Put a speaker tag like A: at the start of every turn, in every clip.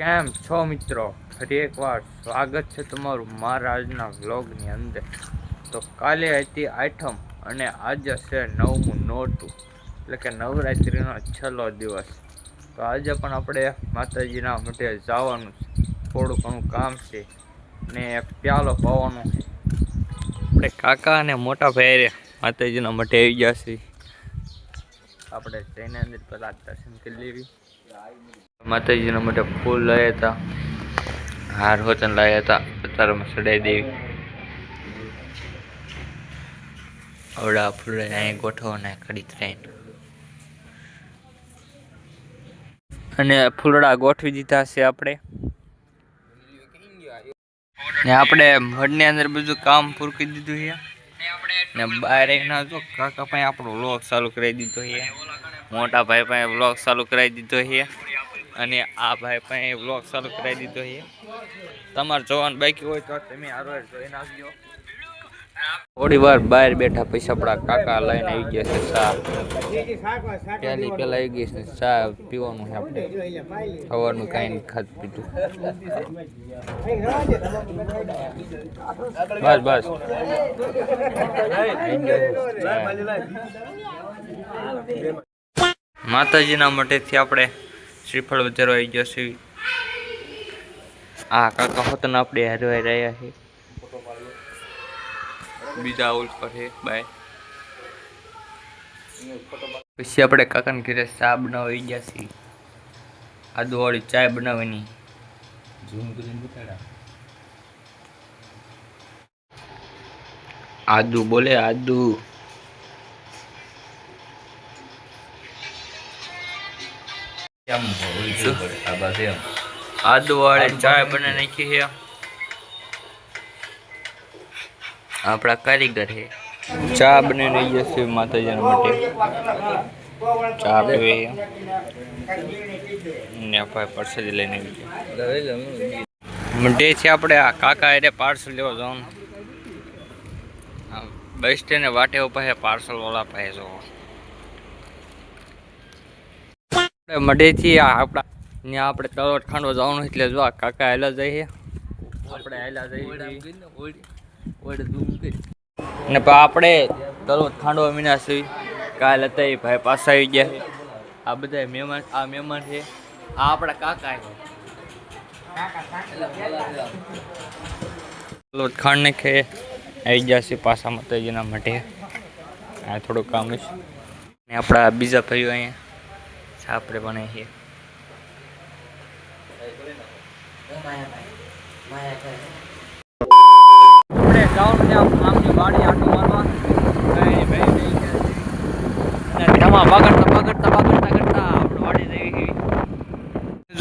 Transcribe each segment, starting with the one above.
A: કેમ છો મિત્રો? ફરી એકવાર સ્વાગત છે તમારું મારા આજના વ્લોગની અંદર. તો કાલે હતી આઠમ અને આજે છે નવમું નોરતું, એટલે કે નવરાત્રિનો છેલ્લો દિવસ. તો આજે પણ આપણે માતાજીના મઢે જવાનું છે. થોડું ઘણું કામ છે ને પ્યાલો પાવાનો આપણે કાકા અને મોટા ભાઈ માતાજીના મઢે આવી ગયા છે. આપણે જઈને અંદર પહેલાં દર્શન કરી લેવી. માતાજીના માટે ફૂલ લાવ્યા હતા. હાર હોતન લાવ્યા હતા. અત્યારમાં સડાઈ દેવી આવડા ફૂલ અહીંયા ગોઠવો ને ખડી થઈને અને ફૂલડા ગોઠવી દીધા છે આપણે. ને આપણે મઢની અંદર બધું કામ પૂરું દીધું છે. ને બહાર ના જો કાકા પાસે આપણો લોક ચાલુ કરી દીધો છે. મોટા ભાઈ પાસે વ્લોગ ચાલુ કરાવી દીધો છે અને આ ભાઈ પાસે બ્લોગ ચાલુ કરાવી દીધો છે. તમારે જોવાનું બાકી હોય તો તમે હારો જોઈને આવજો. થોડી વાર બહાર બેઠા પૈસા પડા કાકા લઈને આવી ગયા છે ચા. પહેલી પેલા આવી ગઈ છે ચા પીવાનું છે આપણે. સવારનું કાંઈ ખાધું પીધું. બસ બસ. માતાજીના મઠેથી આપણે શ્રીફળ વધારો આવી ગયો છે આ કાકા હોતન આપણે હરવાઈ રહ્યા છે બીજા ઉલ પર છે બાય. પછી આપણે કાકાને ઘરે ચા બનાવી ગયા છીએ. આદુવાળી ચાય બનાવવાની. આદુ બોલે આદુ. આદુ વાળી ચાય બને નાખી છે. આપણા કારીગર છે. ચા બની રહી જશે માતાજીના માટે. ચા પીવે. છે ને ભાઈ પરસેદી લઈને આવી ગયા. મંડે છે આપણે આ કાકા એટલે પાર્સલ લેવા જવાનું. બસ સ્ટેન્ડ વાટે ઉપર પાર્સલ વાળા પાસે જો આપણે મઢેથી આપણા ત્યાં આપણે તળવટ ખાંડો જવાનું એટલે જો કાકા હેલા જઈએ આપણે હેલા જઈએ ને આપણે તળવટ ખાંડો મીના કાલે કાલ ભાઈ પાછા આવી ગયા. આ બધા મહેમાન આ મહેમાન છે. આ આપણા કાકા તળવટ ખાંડ ને ખે આવી ગયા છે પાછા માતાજીના માટે આ થોડું કામ છે. ને આપણા બીજા ભાઈઓ અહીંયા આપણે બનાવીએ આપણે જવાનું છે આમની વાડી આટો મારવા. કાંઈ ભાઈ નહીં ધમા બગડતા બગડતા બગડતા કરતા આપણે વાડી જઈ ગઈ.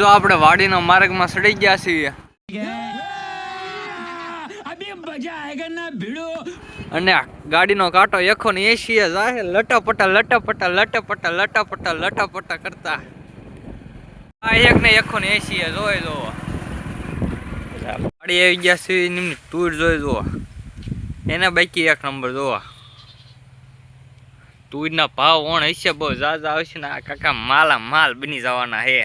A: જો આપણે વાડીના માર્ગમાં સડી ગયા છીએ. અને ગાડીનો કાંટો એકો ને એસી જાય લટપટા લટપટા લટપટા લટપટા લટપટા કરતા. આ એક ને એકો ને એસી જોઈ જો ગાડી આવી ગયા છે, એમની ટૂર જોઈ જુઓ. એના બાકી એક નંબર જોવા ટૂરના ભાવ ઓણ હશે, બહુ ઝાઝા આવશે ને આ કાકા માલા માલ બની જવાના હે.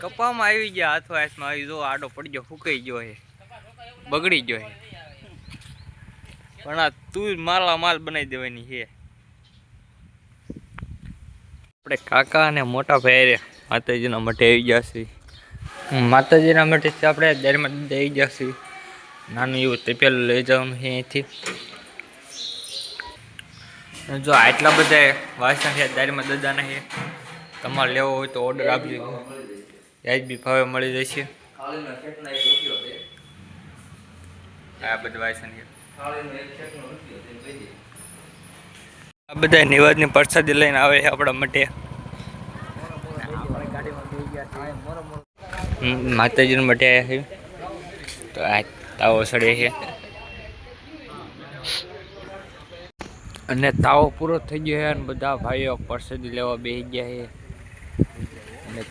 A: કપામાં આવી ગયા, હાથમાં આવી જો આડો પડી ગયો ફૂકાઈ ગયો હે. બગડી ગયો હે. પણ આ તું માલા માલ બનાવી દેવાની છે. આપણે કાકા અને મોટા ભાઈ માતાજીના મઠે આવી ગયા છે. માતાજીના મઠેથી આપણે દરમાં આવી ગયા છે. નાનું એવું તપેલું લઈ જવાનું છે અહીંથી. જો આટલા બધા વાસણ છે દારીમાં દદાના છે. તમારે લેવો હોય તો ઓર્ડર આપજો. વ્યાજબી ભાવે મળી જશે. આ બધા વાસણ છે. આ બધા નિવાજની પ્રસાદી લઈને આવે છે આપણા માટે. માતાજી માતાજીના માટે છે. તો આ તાવો સડે છે. અને તાવો પૂરો થઈ ગયો છે અને બધા ભાઈઓ પ્રસાદી લેવા બેસી ગયા છે. અને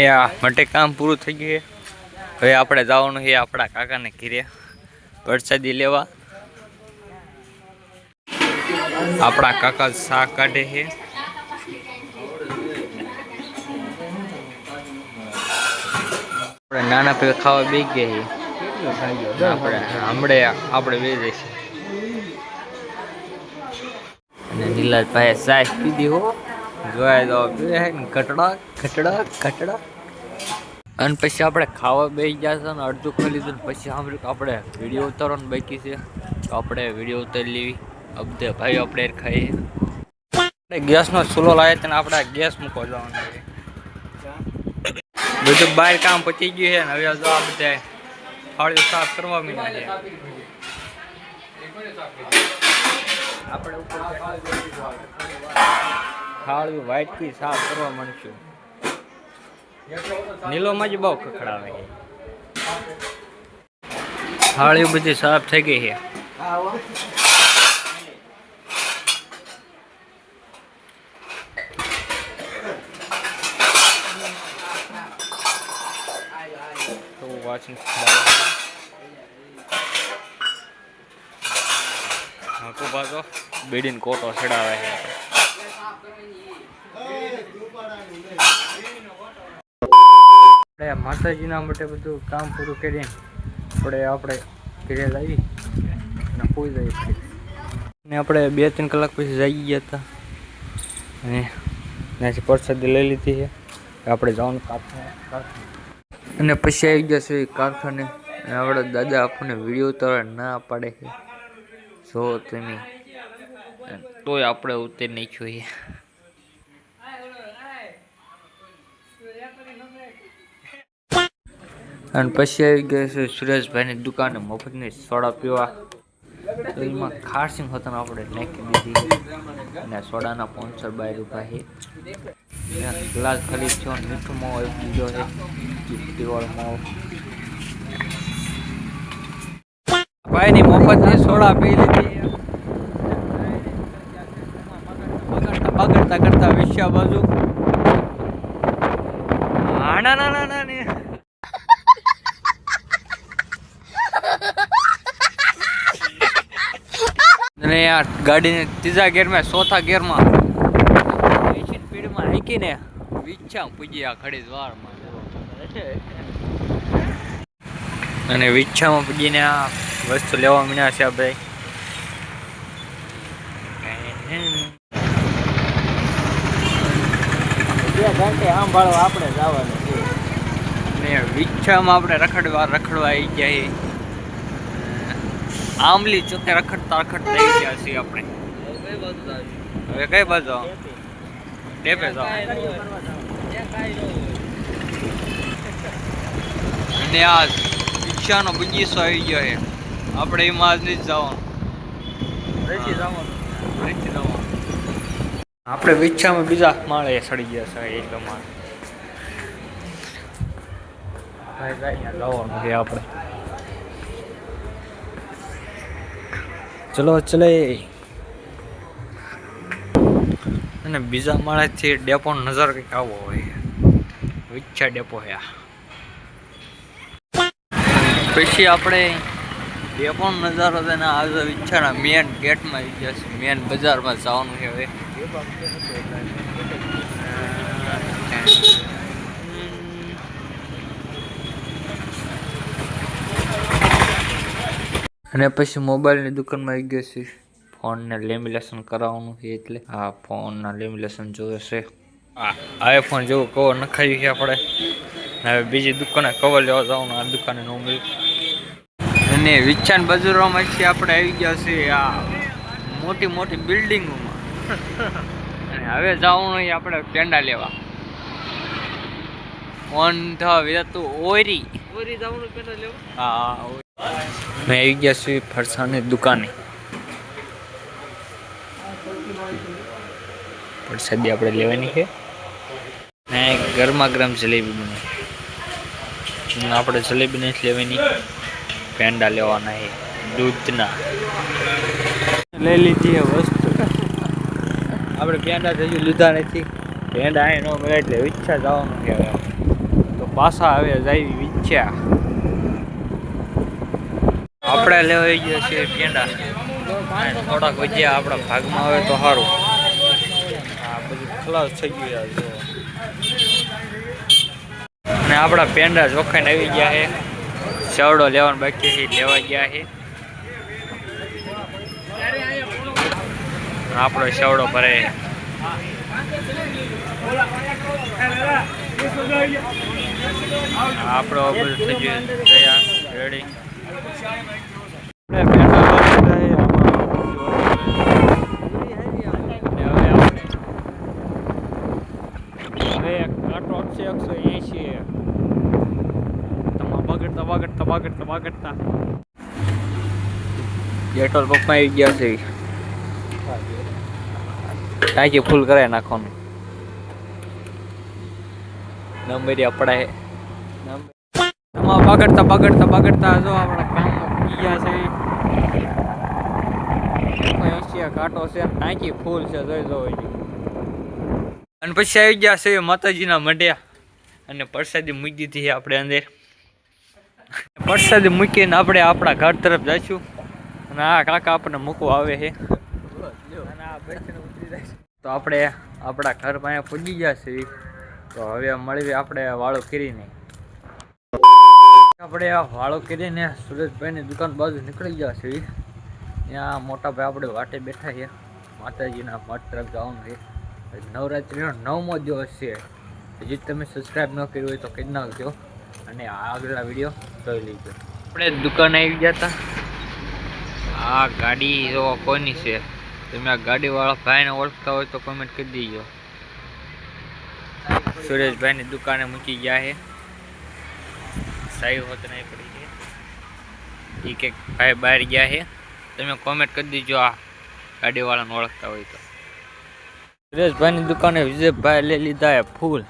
A: આ માટે કામ પૂરું થઈ ગયું હવે આપણે જવાનું છે આપણા કાકાને ઘીરે, પ્રસાદી લેવા. આપણા કાકા શાક કાઢે છે. આપણે નાના પે ખાવા બે ગયા છીએ આપણે હમણે આપણે બે જઈશું. અને નીલાજભાઈ સાહેબ પીધી હો. છે ને કટડા કટડા કટડા અને પછી આપણે ખાવા બેસી ગયા છે ને અડધું ખાઈ લીધું પછી સાંભળ્યું કે આપણે વીડિયો ઉતારવાનું બાકી છે. તો આપણે વીડિયો ઉતારી લેવી. અબધે ભાઈ આપણે ખાઈએ. ગેસનો ચૂલો લાવે તેને આપણે ગેસ મૂકવા જવાનો બધું બહાર કામ પતી ગયું છે ને હવે જો આ બધા થાળીઓ સાફ કરવા મીના છે. આપણે ઉપર થાળીઓ વ્હાઈટ સાફ કરવા માંડશું. નીલોમાં જ બહુ ખખડાવે છે. બધી સાફ થઈ ગઈ છે. તો હાકો બાજો બેડીન કોટો ચડાવે છે. માતાજીના માટે બધું કામ પૂરું કરીને આપણે આપણે ઘરે લાવી અને પૂરી જઈએ ને આપણે બે ત્રણ કલાક પછી જઈ ગયા હતા. અને ત્યાંથી પરસાદી લઈ લીધી છે આપણે જવાનું કારખાને અને પછી આવી ગયા છે કારખાને. આપણા દાદા આપણને વીડિયો ઉતારવા ના પાડે છે. જો તમે તોય આપણે ઉતરી નાખ્યું છે. અને પછી આવી ગયા છે સુરેશભાઈની દુકાને મફતની સોડા પીવા. તો એમાં ખારસિંગ હતા આપણે નાખી દીધી. અને સોડાના પોન્સર બાય રૂપિયા છે ગ્લાસ ખરીદ છો, મીઠું માવો એક બીજો છે ચીપટીવાળો માવો ભાઈની મફતની સોડા પી લીધી. બગડતા કરતા વિશ્યા બાજુ. ના ના ના ના ના. અને યાર ગાડીને ત્રીજા ગેરમાં ચોથા ગેરમાં. એસી સ્પીડમાં હાંકીને વિચ્છા પૂજી આ ખડી દ્વારમાં અને વિચ્છામાં પૂજીને આ વસ્તુ લેવા મળ્યા છે ભાઈ.
B: બે ઘંટે સાંભળવા આપણે જવાનું છે.
A: ને વિચ્છામાં આપણે રખડવા રખડવા આવી ગયા આંબલી ચોથે રખડતા રખડતા આવી ગયા છીએ આપણે. હવે કઈ બાજુ ડેપે અને આ રિક્ષાનો બગીચો આવી ગયો છે. આપણે એમાં નથી જવાનું. આપણે વિચ્છામાં બીજા માળે સડી ગયા છે એટલે માળે ભાઈ ભાઈ જવાનું છે આપણે. ચલો, ચલે. અને બીજા માળેથી ડેપો નજર કંઈક આવો હોય. વિચ્છા ડેપો હે પછી આપણે ડેપો નજારો તેને આજે વિચ્છાના મેન ગેટમાં આવી ગયા છે મેન બજારમાં જવાનું છે હવે. અને પછી મોબાઈલની દુકાનમાં આવી ગયો છે. ફોનને લેમિનેશન કરાવવાનું છે એટલે. આ ફોનના લેમિનેશન જોવે છે. આ આઈફોન જેવું કવર નખાયું છે આપણે. હવે બીજી દુકાને કવર લેવા જવાનું આ દુકાને ન મળ્યું. અને વિચ્છાન બજારોમાં છે આપણે આવી ગયા છે આ મોટી મોટી બિલ્ડિંગોમાં. અને હવે જવાનું આપણે પેંડા લેવા. On the વેતુ ઓરી.
B: ઓરી જવાનું પેલા લેવું?
A: હા મેં આવી ગયા છીએ ફરસાણની દુકાને. ફરસાદી આપણે લેવાની છે. ને ગરમા ગરમ જલેબી બને. આપણે જલેબી નથી લેવાની. પેંડા લેવાના એ દૂધના. લઈ લીધી વસ્તુ. આપણે પેંડા હજુ લીધા નથી. પેંડા એ ન મળે એટલે ઈચ્છા જવાનું કહેવાય. તો પાછા આવે જાય ઈચ્છા આપણે લેવાઈ ગયા છીએ પેંડા થોડાક વધ્યા આપણા ભાગમાં આવે તો સારું.
B: આ બધું ખલાસ થઈ ગયું યાર
A: અને આપણા પેંડા ચોખાઈને આવી ગયા છે. સેવડો લેવાનો બાકી છે, લેવા ગયા છે. આપણો સેવડો ભરે આપણો બધું થઈ ગયું રેડી જેટોલ પપ્પા આવી ગયા છે ટાંકી ફૂલ કરાય નાખવાનું નંબરિયા પડાય
B: તમા બગડતા બગડતા બગડતા જો આપણા ગયા છે. એકસો કાંટો છે, ટાંકી ફૂલ છે, જોઈ જો
A: અને પછી આવી ગયા છે માતાજીના મઢ્યા અને પ્રસાદી મૂકી દીધી આપણે અંદર. પ્રસાદી મૂકીને આપણે આપણા ઘર તરફ જઈશું અને આ કાકા આપણને મૂકવા આવે છે. તો આપણે આપણા ઘર પાસે પૂજી ગયા છે. તો હવે મળીએ આપણે વાળો કરીને આપણે આ વાળો કરીને સુરેશભાઈની દુકાન બાજુ નીકળી ગયા છીએ. ત્યાં મોટા ભાઈ આપણે વાટે બેઠા છે. માતાજીના મઠ તરફ જવાનું છે. નવરાત્રિનો નવમો દિવસ છે. હજી તમે સબસ્ક્રાઈબ ન કર્યું હોય તો કરી નાખજો. અને આગલા વીડિયો જોઈ લેજો. આપણે દુકાન આવી ગયા હતા. આ ગાડી જો કોની છે? તમે આ ગાડીવાળા ભાઈને ઓળખતા હોય તો કમેન્ટ કરી દેજો. સુરેશભાઈની દુકાને મૂકી ગયા છે. સાહેબ હોત નહીં પડી છે એ કે ભાઈ બહાર ગયા છે તમે કોમેન્ટ કરી દેજો આ ગાડીવાળાને ઓળખતા હોય તો. સુરેશભાઈની દુકાને વિજયભાઈ લઈ લીધા ફૂલ.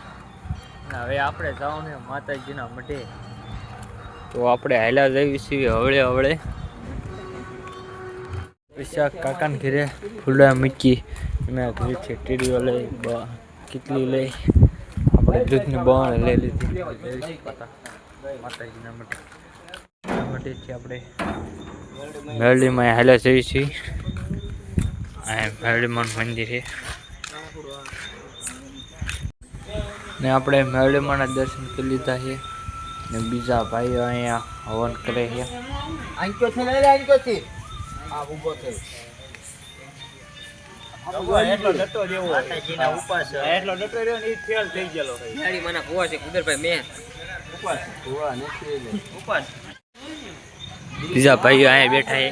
A: હવે આપણે જવાનું ને માતાજીના મઢે. તો આપણે હાલ્યા જઈએ છીએ હવળે હવળે. વિશાખ કાકાને ઘેરે ફૂલડા મૂકી એના ઘરેથી ટીડીઓ લઈ કેટલી લઈ. આપણે દૂધની બહાર લઈ લીધી. માતાજીના મઢે. આ આપણે મેરડીમાં હાલ્યા જઈએ છીએ. આ મેરડીમાં મંદિર છે. ને આપણે મેરડીમાંના દર્શન કરી લીધા છે. ને બીજા ભાઈઓ અહીંયા હવન કરે છે.
B: આંકો લઈ લે આંકો આ ઊભો છે. એટલો ડટો જેવો એટલો ડટો રહ્યો ને એ ફેલ થઈ ગયેલો
C: ગાડી મને ફુવા છે કુદરભાઈ મેં.
A: બીજા ભાઈઓ અહીંયા બેઠા છે.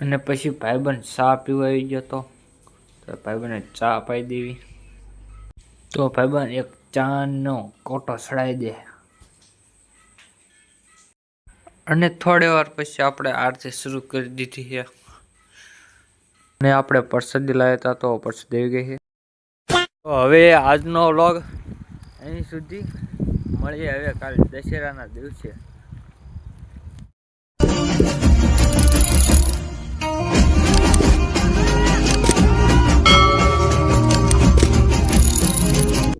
A: અને પછી ભાઈબંધ ચા પીવા આવી ગયો તો. ભાઈબંધને ચા પાઈ દેવી. તો ભાઈબંધ એક ચાનો કોટો સડાઈ દે. અને થોડી વાર પછી આપણે આરતી શરૂ કરી દીધી છે. અને આપણે પ્રસાદી લાવ્યા હતા તો પ્રસાદી આવી ગઈ છે. તો હવે આજનો વ્લોગ અહીં સુધી. મળીએ હવે કાલે દશેરાના દિવસે.